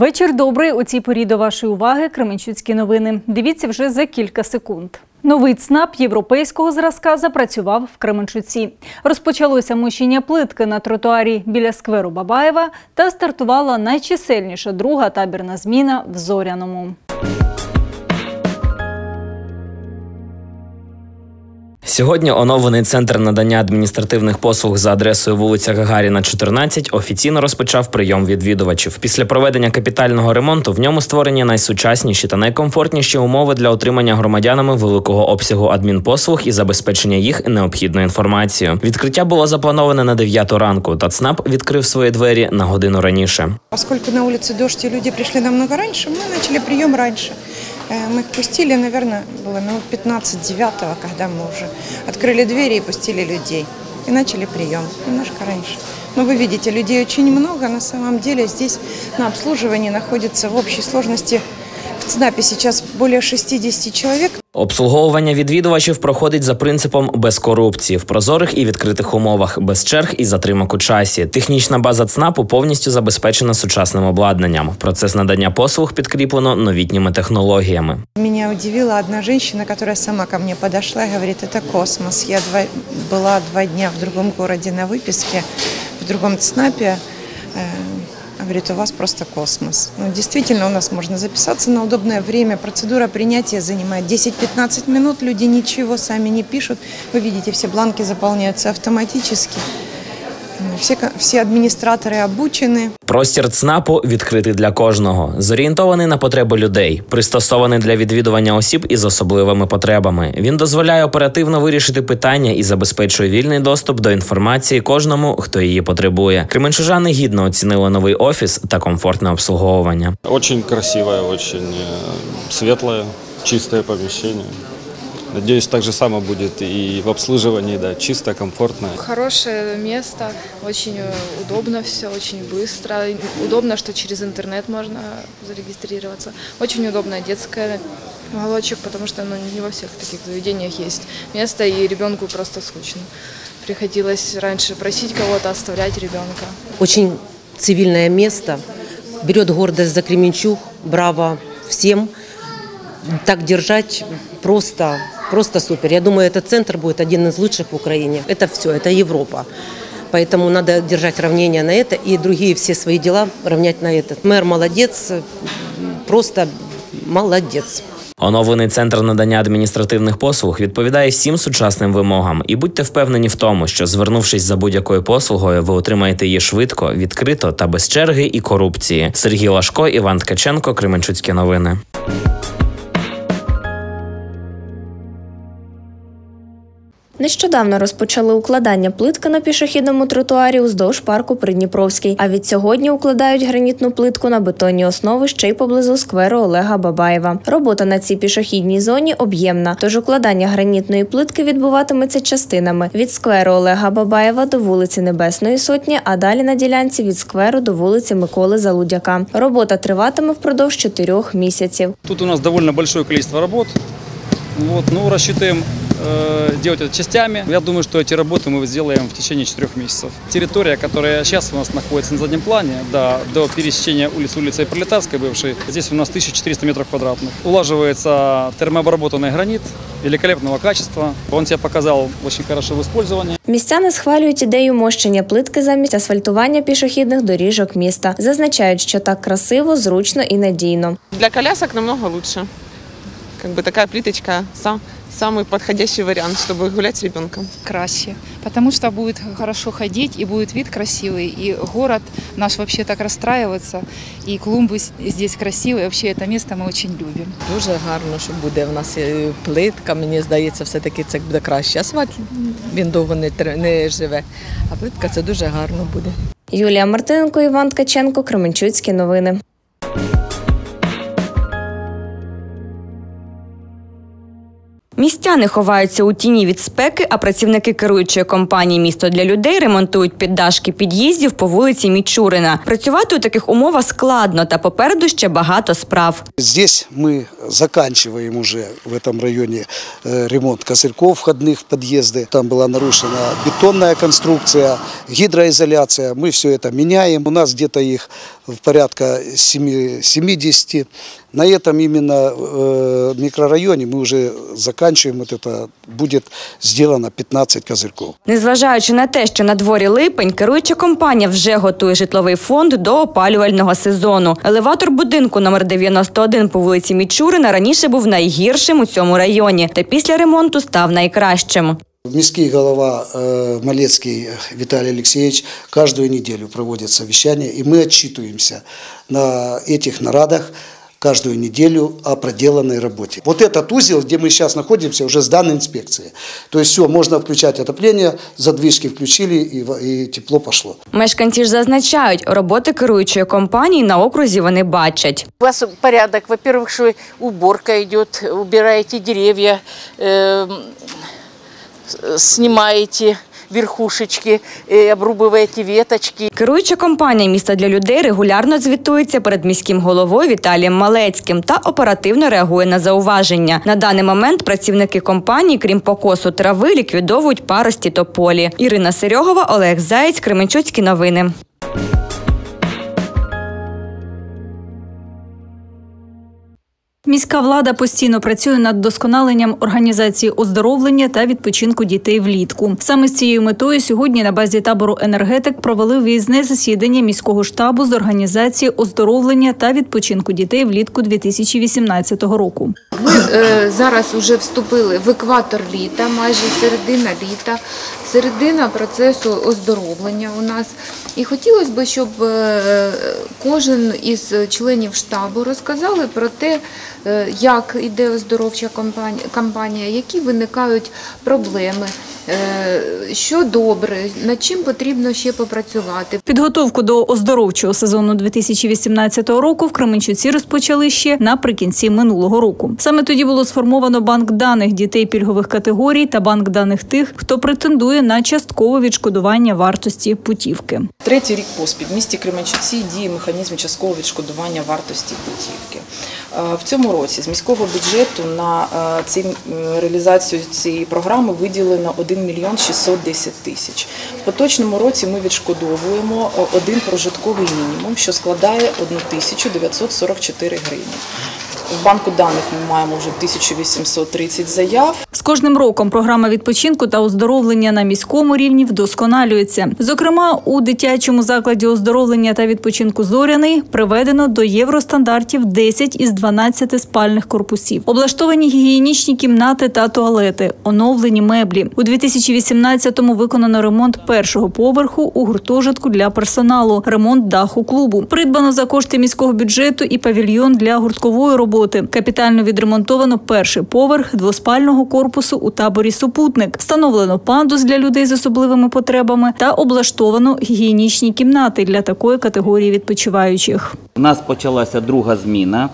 Вечір добрий. У цій порі до вашої уваги Кременчуцькі новини. Дивіться вже за кілька секунд. Новий ЦНАП європейського зразка запрацював в Кременчуці. Розпочалося мущення плитки на тротуарі біля скверу Бабаєва та стартувала найчисельніша друга табірна зміна в Зоряному. Сьогодні оновлений центр надання адміністративних послуг за адресою вулиця Гагаріна, 14 офіційно розпочав прийом відвідувачів. Після проведення капітального ремонту в ньому створені найсучасніші та найкомфортніші умови для отримання громадянами великого обсягу адмінпослуг і забезпечення їх необхідною інформацією. Відкриття було заплановане на 9 ранку, та ЦНАП відкрив свої двері на годину раніше. Поскольку на улице дождь и люди пришли намного раньше, мы начали прием раньше. Э, Мы их пустили, наверное, было минут 15 девятого, когда мы уже открыли двери и пустили людей. И начали прием немножко раньше. Но вы видите, людей очень много. На самом деле здесь на обслуживании находится в общей сложности ЦНАПе сейчас более 60 человек. Обслуговування відвідувачів проходить за принципом без корупції в прозорих і відкритих умовах, без черг і затримок у часі. Технічна база ЦНАПу повністю забезпечена сучасним обладнанням. Процес надання послуг підкріплено новітніми технологіями. Меня удивила одна женщина, которая сама ко мне подошла и говорит, это космос. Я два- была два дня в другом городе на выписке, в другом ЦНАПе. Говорит, у вас просто космос. Ну, действительно, у нас можно записаться на удобное время. Процедура принятия занимает 10-15 минут. Люди ничего сами не пишут. Вы видите, все бланки заполняются автоматически. Ну, Все, ко- все администраторы обучены. Простір ЦНАПу відкритий для кожного, зорієнтований на потреби людей, пристосований для відвідування осіб із особливими потребами. Він дозволяє оперативно вирішити питання і забезпечує вільний доступ до інформації кожному, хто її потребує. Кременчужани гідно оцінили новий офіс та комфортне обслуговування. Очень красивое, очень э, светлое, чистое помещение. Надеюсь, так же само будет и в обслуживании, да, чисто, комфортно. Хорошее место, очень э, удобно все, очень быстро. Удобно, что через интернет можно зарегистрироваться. Очень удобная детская уголочек, потому что ну, не во всех таких заведениях есть место, и ребенку просто скучно. Приходилось раньше просить кого-то оставлять ребенка. Очень цивильное место. Берет гордость за Кременчуг. Браво всем. Так держать просто, просто супер. Я думаю, этот центр будет один из лучших в Украине. Это все, это Европа. Поэтому надо держать равнение на это и другие все свои дела равнять на этот. Мэр молодец, просто молодец. Оновлений центр надання адміністративних послуг відповідає всім сучасним вимогам, і будьте впевнені в тому, що звернувшись за будь-якою послугою, ви отримаєте її швидко, відкрито та без черги і корупції. Сергій Лашко, Іван Ткаченко, Кременчуцькі новини. Нещодавно розпочали укладання плитки на пішохідному тротуарі уздовж парку Придніпровський. А від сьогодні укладають гранітну плитку на бетонні основи ще й поблизу скверу Олега Бабаєва. Робота на цій пішохідній зоні об'ємна, тож укладання гранітної плитки відбуватиметься частинами від скверу Олега Бабаєва до вулиці Небесної Сотні, а далі на ділянці від скверу до вулиці Миколи Залудяка. Робота триватиме впродовж чотирьох місяців. Тут у нас довольно большое количество работ. Вот, ну, рассчитываем э, делать это частями. Я думаю, что эти работы мы сделаем в течение четырех месяцев. Территория, которая сейчас у нас находится на заднем плане, да, до пересечения улиц улицей Пролетарской бывшей, здесь у нас 1400 метров квадратных. Улаживается термообработанный гранит великолепного качества. Он себя показал очень хорошо в использовании. Містяни схвалюють ідею мощення плитки замість асфальтування пішохідних доріжок міста. Зазначають, що так красиво, зручно і надійно. Для колясок намного лучше. Как бы такая плиточка сам, самый подходящий вариант, чтобы гулять с ребенком. краще, потому что будет хорошо ходить и будет вид красивый, и город наш вообще так расстраивается, и клумбы с- здесь красивые, вообще это место мы очень любим. Дуже гарно, що буде в нас е, плитка. Мені здається, все-таки це буде краще. Асфальт він довго не, тр- не живе, а плитка це дуже гарно буде. Юлія Мартиненко, Іван Ткаченко, Кременчуцькі новини. Містяни ховаються у тіні від спеки, а працівники керуючої компанії Місто для людей ремонтують піддашки під'їздів по вулиці Мічурина. Працювати у таких умовах складно, та попереду ще багато справ. Здесь мы заканчиваем уже в этом районе э, ремонт козырьков входных в подъезды. Там была нарушена бетонная конструкция, гидроизоляция. Мы все это меняем. У нас где-то их в порядка 7, 70. На этом именно э, микрорайоне мы уже заканчиваем вот это, будет сделано 15 козырьков. Незважаючи на те, що на дворі липень, керуюча компанія вже готує житловий фонд до опалювального сезону. Елеватор будинку номер 91 по вулиці Мічурина раніше був найгіршим у цьому районі, та після ремонту став найкращим. Міський голова э, Малецкий Виталий Алексеевич каждую неделю проводит совещания, и мы отчитываемся на этих нарадах каждую неделю о проделанной работе. Вот этот узел, где мы сейчас находимся, уже сдан инспекции. То есть все, можно включать отопление, задвижки включили и, в- и тепло пошло. Мешканці ж зазначають, роботи керуючої компанії на окрузі вони бачать. У вас порядок. Во-первых, что уборка идет, убираете деревья, эм, с- снимаете верхушечки, э, обрубываете веточки. Керуюча компанія міста для людей регулярно звітується перед міським головою Віталієм Малецьким та оперативно реагує на зауваження. На даний момент працівники компанії, крім покосу трави, ліквідовують парості тополі. Ірина Серьогова, Олег Заєць, Кременчуцькі новини. Міська влада постійно працює над вдосконаленням організації оздоровлення та відпочинку дітей влітку. Саме з цією метою сьогодні на базі табору енергетик провели виїзне засідання міського штабу з організації оздоровлення та відпочинку дітей влітку 2018 року. Ми е, зараз вже вступили в екватор літа, майже середина літа, середина процесу оздоровлення у нас. І хотілося б, щоб е, кожен із членів штабу розказали про те, е, як іде оздоровча кампанія, які виникають проблеми, що добре, над чим потрібно ще попрацювати. Підготовку до оздоровчого сезону 2018 року в Кременчуці розпочали ще наприкінці минулого року. Саме тоді було сформовано банк даних дітей пільгових категорій та банк даних тих, хто претендує на часткове відшкодування вартості путівки. Третій рік поспіль в місті Кременчуці діє механізм часткового відшкодування вартості путівки. Е, В цьому році з міського бюджету на е, ці, реалізацію цієї програми виділено 1 мільйон 610 тисяч. В поточному році ми відшкодовуємо е, один прожитковий мінімум, що складає 1 тисячу 944 гривні. В банку даних ми маємо вже 1830 заяв. З кожним роком програма відпочинку та оздоровлення на міському рівні вдосконалюється. Зокрема, у дитячому закладі оздоровлення та відпочинку Зоряний приведено до євростандартів 10 із 12 спальних корпусів. Облаштовані гігієнічні кімнати та туалети, оновлені меблі. У 2018-му виконано ремонт першого поверху у гуртожитку для персоналу, ремонт даху клубу. Придбано за кошти міського бюджету і павільйон для гурткової роботи. Капітально відремонтовано перший поверх двоспального корпусу у таборі Супутник. Встановлено пандус для людей з особливими потребами та облаштовано гігієнічні кімнати для такої категорії відпочиваючих. У нас почалася друга зміна.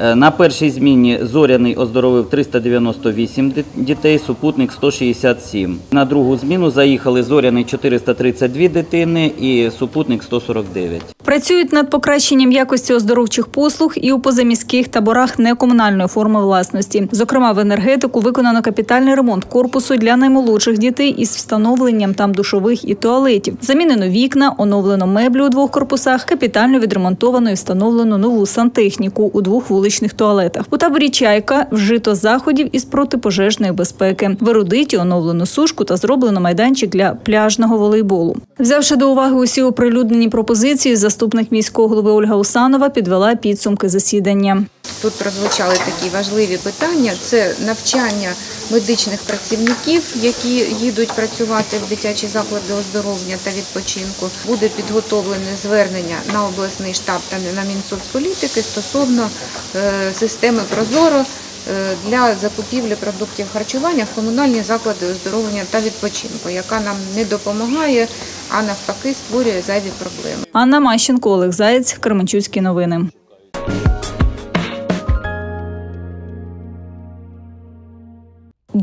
Е, На першій зміні Зоряний оздоровив 398 ди- дітей, супутник 167. На другу зміну заїхали Зоряний 432 дитини і супутник 149. Працюють над покращенням якості оздоровчих послуг і у позаміських таборах некомунальної форми власності. Зокрема, в енергетику виконано капітальний ремонт корпусу для наймолодших дітей із встановленням там душових і туалетів. Замінено вікна, оновлено меблі у двох корпусах, капітально відремонтовано і встановлено нову сантехніку у двох вуличних туалетах. У таборі Чайка вжито заходів із протипожежної безпеки. В ерудиті оновлено сушку та зроблено майданчик для пляжного волейболу. Взявши до уваги усі оприлюднені пропозиції, заступник міського голови Ольга Усанова підвела підсумки засідання. Тут прозвучали такі важливі питання: це навчання медичних працівників, які їдуть працювати в дитячі заклади оздоровлення та відпочинку. Буде підготовлене звернення на обласний штаб та на Мінсоцполітики стосовно е, системи Прозоро. е, Для закупівлі продуктів харчування в комунальні заклади оздоровлення та відпочинку, яка нам не допомагає, а навпаки створює зайві проблеми. Анна Мащенко, Олег Заєць, Кременчуцькі новини.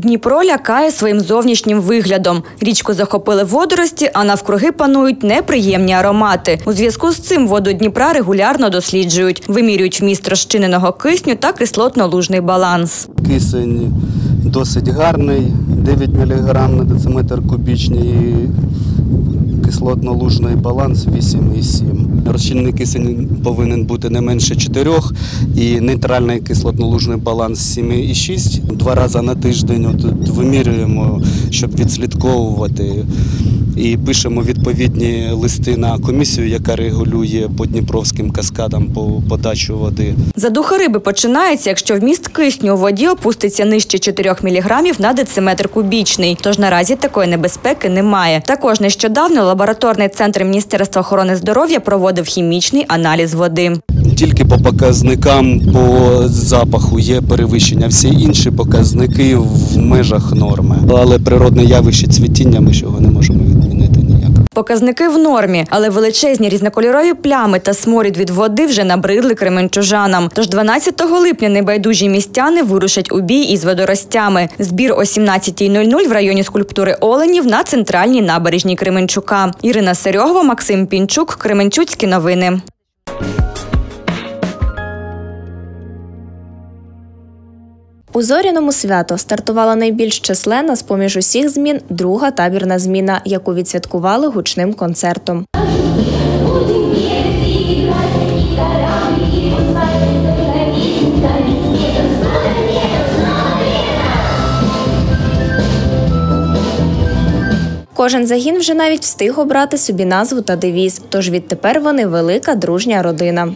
Дніпро лякає своїм зовнішнім виглядом. Річку захопили водорості, а навкруги панують неприємні аромати. У зв'язку з цим воду Дніпра регулярно досліджують, вимірюють вміст розчиненого кисню та кислотно-лужний баланс. Кисень досить гарний, 9 мг на дециметр кубічний. Кислотно-лужний баланс 8,7. Розчинний кисень повинен бути не менше 4 і нейтральний кислотно-лужний баланс 7,6. Два рази на тиждень от, вимірюємо, щоб відслідковувати. І пишемо відповідні листи на комісію, яка регулює по Дніпровським каскадам по подачу води. Задуха риби починається, якщо вміст кисню у воді опуститься нижче 4 мг на дециметр кубічний. Тож наразі такої небезпеки немає. Також нещодавно лабораторний центр Міністерства охорони здоров'я проводив хімічний аналіз води. Тільки по показникам по запаху є перевищення. Всі інші показники в межах норми. Але природне явище цвітіння ми цього не можемо ніяк. Показники в нормі, але величезні різнокольорові плями та сморід від води вже набридли кременчужанам. Тож 12 липня небайдужі містяни вирушать у бій із водоростями. Збір о 17.00 в районі скульптури Оленів на центральній набережній Кременчука. Ірина Серьогова, Максим Пінчук, Кременчуцькі новини. У зоряному свято стартувала найбільш численна з поміж усіх змін друга табірна зміна, яку відсвяткували гучним концертом. Кожен загін вже навіть встиг обрати собі назву та девіз. Тож відтепер вони велика дружня родина.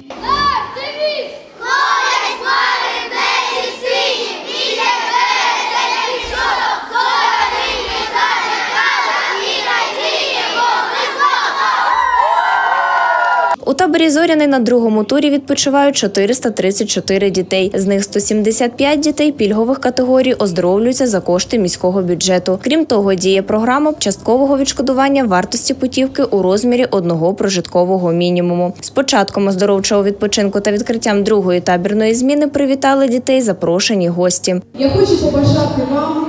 Таборі Зоряний на другому турі відпочивають 434 дітей. З них 175 дітей пільгових категорій оздоровлюються за кошти міського бюджету. Крім того, діє програма часткового відшкодування вартості путівки у розмірі одного прожиткового мінімуму. З початком оздоровчого відпочинку та відкриттям другої табірної зміни привітали дітей запрошені гості. Я хочу побажати вам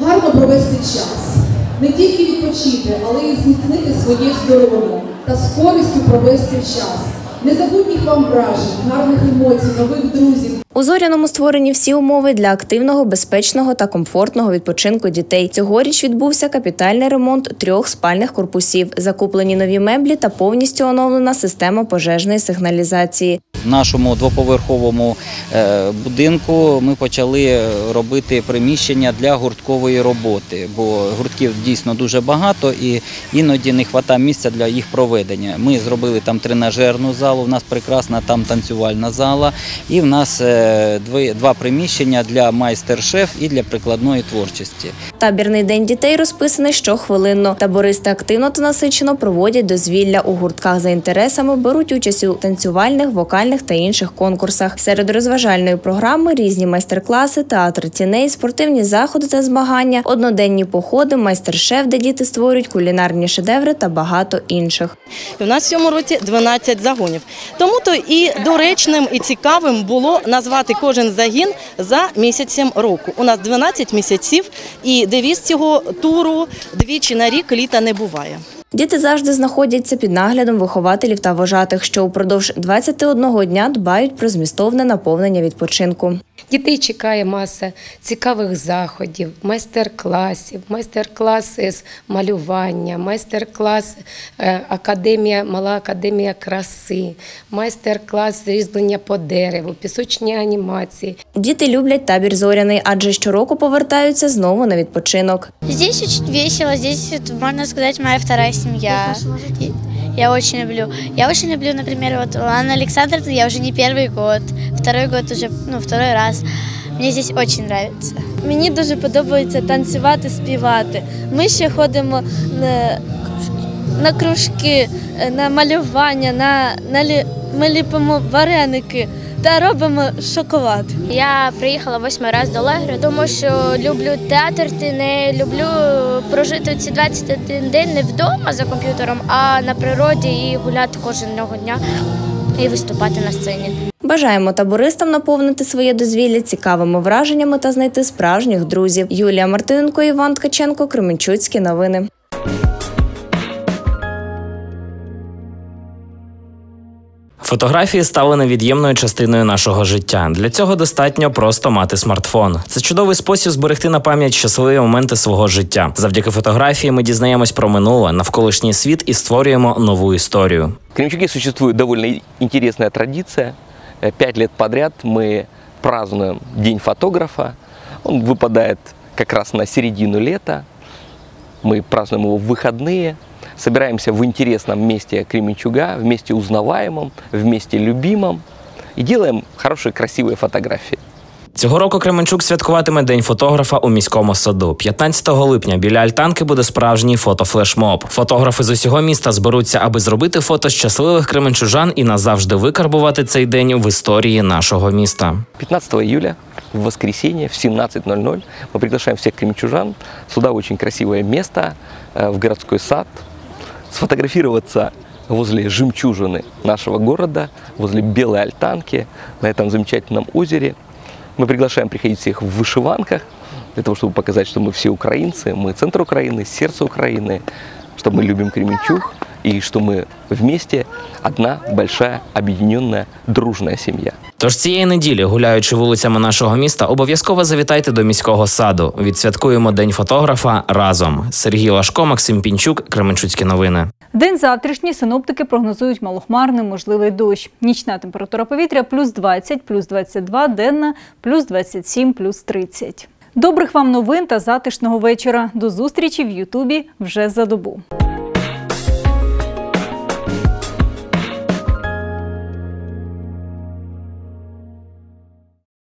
гарно провести час, не тільки відпочити, але й зміцнити своє здоров'я та з користю провести час. Незабутніх вам вражень, гарних емоцій, нових друзів. У зоряному створені всі умови для активного, безпечного та комфортного відпочинку дітей. Цьогоріч відбувся капітальний ремонт трьох спальних корпусів, закуплені нові меблі та повністю оновлена система пожежної сигналізації. В нашому двоповерховому е, будинку ми почали робити приміщення для гурткової роботи, бо гуртків дійсно дуже багато і іноді не вистачає місця для їх проведення. Ми зробили там тренажерну залу, в нас прекрасна там танцювальна зала, і в нас е, два приміщення для майстер-шеф і для прикладної творчості. Табірний день дітей розписаний щохвилинно. Табористи активно та насичено проводять дозвілля у гуртках за інтересами, беруть участь у танцювальних, вокальних та інших конкурсах. Серед розважальної програми різні майстер-класи, театр тіней, спортивні заходи та змагання, одноденні походи, майстер-шеф, де діти створюють кулінарні шедеври та багато інших. У нас в цьому році 12 загонів. Тому то і доречним і цікавим було назвати кожен загін за місяцем року. У нас 12 місяців, і девіз цього туру двічі на рік літа не буває. Діти завжди знаходяться під наглядом вихователів та вожатих, що упродовж 21 дня дбають про змістовне наповнення відпочинку. Дітей чекає маса цікавих заходів, майстер-класів, майстер-класи з малювання, майстер-клас е, академія, мала академія краси, майстер-клас різьблення по дереву, пісочні анімації. Діти люблять табір зоряний, адже щороку повертаються знову на відпочинок. Здесь очень весело, здесь, вот, можно сказать, моя вторая семья. Я очень люблю. Я очень люблю, например, вот Лана Александровна, я уже не первый год, второй год уже, ну, второй раз. Мені здесь очень нравится. Мені дуже подобається танцювати, співати. Ми ще ходимо на, на кружки, на малювання, на, на лі, ми ліпимо вареники та робимо шоколад. Я приїхала восьмий раз до лагерю, тому що люблю театр, ти не люблю прожити ці 21 день не вдома за комп'ютером, а на природі і гуляти кожного дня і виступати на сцені. Бажаємо табористам наповнити своє дозвілля цікавими враженнями та знайти справжніх друзів. Юлія Мартиненко, Іван Ткаченко, Кременчуцькі новини. Фотографії стали невід'ємною частиною нашого життя. Для цього достатньо просто мати смартфон. Це чудовий спосіб зберегти на пам'ять щасливі моменти свого життя. Завдяки фотографії ми дізнаємось про минуле, навколишній світ і створюємо нову історію. В Кременчуге существует довольно интересная традиция. Э, Пять лет подряд мы празднуем День фотографа. Он выпадает как раз на середину лета. Мы празднуем его в выходные. Собираемся в интересном месте Кременчуга, в месте узнаваемом, в месте любимом. И делаем хорошие, красивые фотографии. Цього року Кременчук святкуватиме День фотографа у міському саду. 15 липня біля альтанки буде справжній фотофлешмоб. Фотографи з усього міста зберуться, аби зробити фото щасливих кременчужан і назавжди викарбувати цей день в історії нашого міста. 15 июля в воскресенье в 17.00 мы приглашаем всех кременчужан сюда в очень красивое место, э, в городской сад, Сфотографироваться возле жемчужины нашего города, возле Белой Альтанки, на этом замечательном озере. Мы приглашаем приходить всех в вышиванках, для того, чтобы показать, что мы все украинцы, мы центр Украины, сердце Украины, что мы любим Кременчуг и что мы вместе одна большая, объединенная, дружная семья. Тож цієї неділі, гуляючи вулицями нашого міста, обов'язково завітайте до міського саду. Відсвяткуємо День фотографа разом. Сергій Лашко, Максим Пінчук, Кременчуцькі новини. День завтрашній синоптики прогнозують малохмарний, можливий дощ. Нічна температура повітря плюс 20, плюс 22, денна плюс 27, плюс 30. Добрих вам новин та затишного вечора. До зустрічі в Ютубі вже за добу.